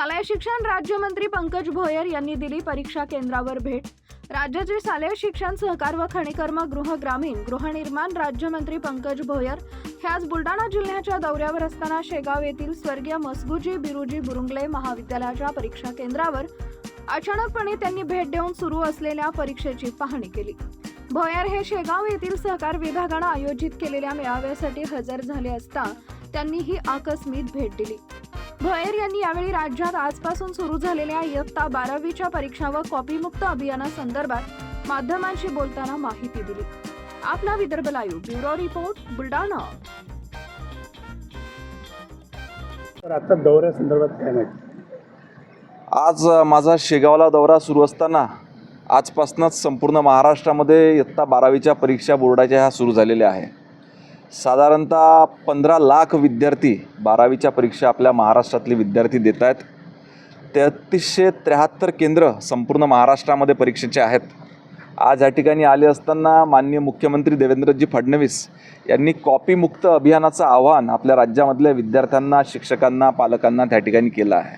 शालेय शिक्षण राज्यमंत्री पंकज भोयर यांनी दिली परीक्षा केंद्रावर भेट. राज्याचे शालेय शिक्षण सहकार व खनिकर्म गृह ग्रामीण गृहनिर्माण राज्यमंत्री पंकज भोयर हे आज बुलढाणा जिल्ह्याच्या दौऱ्यावर असताना शेगाव येथील स्वर्गीय मसगुजी बिरुजी बुरुंगले महाविद्यालयाच्या परीक्षा केंद्रावर अचानकपणे त्यांनी भेट देऊन सुरू असलेल्या परीक्षेची पाहणी केली. भोयर हे शेगाव येथील सहकार विभागानं आयोजित केलेल्या मेळाव्यासाठी हजर झाले असता त्यांनी ही आकस्मिक भेट दिली. भोयर यांनी यावेळी राज्यात आजपासून सुरू झालेल्या इयत्ता बारावीच्या परीक्षा व कॉपीमुक्त अभियानासंदर्भात माध्यमांशी बोलताना माहिती दिली. आपला Vidarbha live bureau report Buldhana. तर आता दौऱ्यासंदर्भात काय माहिती? आज माझा शेगावला दौरा सुरू असताना आजपासूनच संपूर्ण महाराष्ट्रामध्ये इयत्ता बारावीच्या परीक्षा बोर्डाच्या ह्या सुरू झालेल्या आहे साधारणतः पंधरा लाख विद्यार्थी बारावीच्या परीक्षा आपल्या महाराष्ट्रातले विद्यार्थी देत आहेत. तेहतीसशे त्र्याहत्तर केंद्र संपूर्ण महाराष्ट्रामध्ये परीक्षेचे आहेत. आज या ठिकाणी आले असताना माननीय मुख्यमंत्री देवेंद्रजी फडणवीस यांनी कॉपीमुक्त अभियानाचं आव्हान आपल्या राज्यामधल्या विद्यार्थ्यांना शिक्षकांना पालकांना त्या ठिकाणी केलं आहे.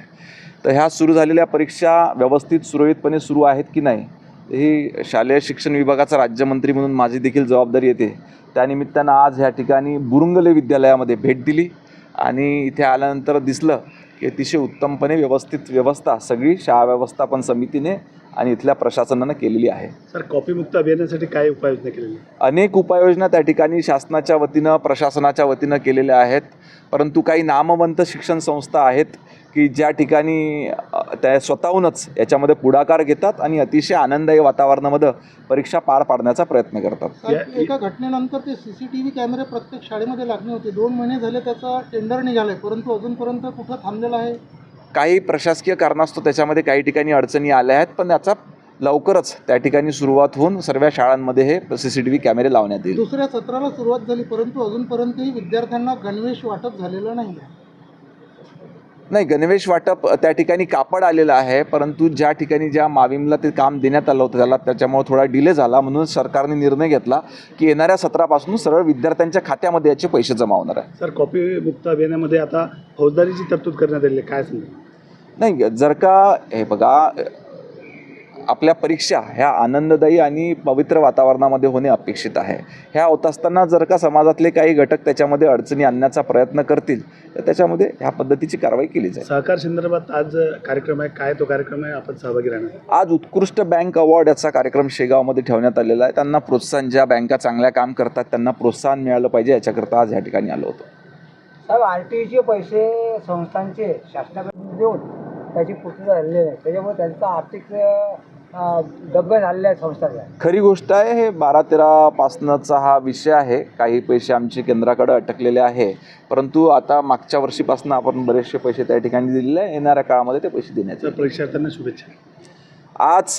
तर ह्या सुरू झालेल्या परीक्षा व्यवस्थित सुरळीतपणे सुरू आहेत की नाही? ही शालेय शिक्षण विभागाचा राज्यमंत्री म्हणून माझी देखील जबाबदारी येते. त्यानिमित्तानं आज ह्या ठिकाणी बुरुंगले विद्यालयामध्ये भेट दिली आणि इथे आल्यानंतर दिसलं की अतिशय उत्तमपणे व्यवस्थित व्यवस्था सगळी शाळा व्यवस्थापन समितीने आणि इथल्या प्रशासनानं केलेली आहे. सर कॉपीमुक्त अभियानासाठी काय उपाययोजना केलेली? अनेक उपाययोजना त्या ठिकाणी शासनाच्या वतीनं प्रशासनाच्या वतीनं केलेल्या आहेत. परंतु काही नामवंत शिक्षण संस्था आहेत की ज्या ठिकाणी त्या स्वतःहूनच याच्यामध्ये पुढाकार घेतात आणि अतिशय आनंददायी वातावरणामध्ये परीक्षा पार पाडण्याचा प्रयत्न करतात. एका घटनेनंतर ते सी सी टी व्ही कॅमेरे प्रत्येक शाळेमध्ये लागणे होते. दोन महिने झाले त्याचा टेंडर निघालाय परंतु अजूनपर्यंत कुठं थांबलेला आहे? काही प्रशासकीय कारणास्तव त्याच्यामध्ये काही ठिकाणी अडचणी आल्या आहेत पण याचा लवकरच त्या ठिकाणी सुरुवात होऊन सर्व शाळांमध्ये हे सी सी टी व्ही कॅमेरे लावण्यात येईल. दुसऱ्या सत्राला सुरुवात झाली परंतु अजूनपर्यंतही विद्यार्थ्यांना गणवेश वाटप झालेलं नाही नाही गणवेश वाटप त्या ठिकाणी कापड आलेलं आहे परंतु ज्या ठिकाणी ज्या माविमला ते काम देण्यात आलं होतं त्याला त्याच्यामुळे थोडा डिले झाला म्हणून सरकारने निर्णय घेतला की येणाऱ्या सत्रापासून सरळ विद्यार्थ्यांच्या खात्यामध्ये याचे पैसे जमा होणार आहे. सर कॉपीमुक्त अभियानामध्ये आता फौजदारीची तरतूद करण्यात आलेली आहे. काय समजा नाही जर का हे बघा आपल्या परीक्षा ह्या आनंददायी आणि पवित्र वातावरणामध्ये होणे अपेक्षित आहे. ह्या होत असताना जर का समाजातले काही घटक त्याच्यामध्ये अडचणी आणण्याचा प्रयत्न करतील तर त्याच्यामध्ये ह्या पद्धतीची कारवाई केली जाईल. सहकार संदर्भात आज कार्यक्रम आहे. काय तो कार्यक्रम आहे? आपण सहभागी राहणार. आज उत्कृष्ट बँक अवॉर्ड याचा कार्यक्रम शेगावमध्ये ठेवण्यात आलेला आहे. त्यांना प्रोत्साहन ज्या बँका चांगल्या काम करतात त्यांना प्रोत्साहन मिळालं पाहिजे. याच्याकरता आज या ठिकाणी आलो होतो. साहेब आर टी पैसे संस्थांचे शासनाकडे देऊन त्याची पूर्तता झालेली नाही. त्याच्यामुळे त्यांचा आर्थिक डब्बे झालेले आहेत संस्थांच्या खरी गोष्ट आहे हे बारा तेरा पासनंचा हा विषय आहे. काही पैसे आमचे केंद्राकडे अटकलेले आहे. परंतु आता मागच्या वर्षीपासून आपण बरेचसे पैसे त्या ठिकाणी दिलेले आहे. येणाऱ्या काळामध्ये ते पैसे येतील. परीक्षार्थ्यांना शुभेच्छा. आज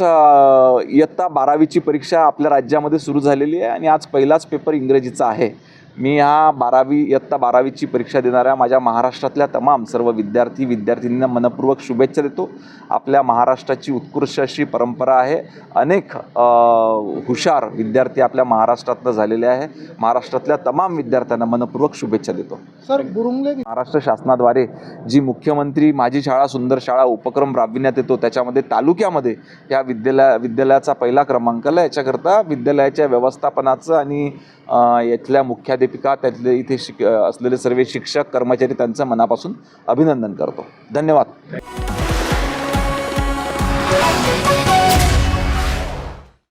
इयत्ता बारावीची परीक्षा आपल्या राज्यामध्ये सुरू झालेली आहे आणि आज पहिलाच पेपर इंग्रजीचा आहे. मी ह्या बारावी इयत्ता बारावीची परीक्षा देणाऱ्या माझ्या महाराष्ट्रातल्या तमाम सर्व विद्यार्थी विद्यार्थिनींना मनपूर्वक शुभेच्छा देतो. आपल्या महाराष्ट्राची उत्कृष्ट अशी परंपरा आहे. अनेक हुशार विद्यार्थी आपल्या महाराष्ट्रातनं झालेले आहे. महाराष्ट्रातल्या तमाम विद्यार्थ्यांना मनपूर्वक शुभेच्छा देतो. सर बुरुंगले महाराष्ट्र शासनाद्वारे जी मुख्यमंत्री माझी शाळा सुंदर शाळा उपक्रम राबविण्यात येतो त्याच्यामध्ये तालुक्यामध्ये या विद्यालया विद्यालयाचा पहिला क्रमांक आला. याच्याकरता विद्यालयाच्या व्यवस्थापनाचं आणि अ, यातल्या प्राध्यापिका त्यातले इथे शिक असलेले सर्व शिक्षक कर्मचारी त्यांचं मनापासून अभिनंदन करतो. धन्यवाद.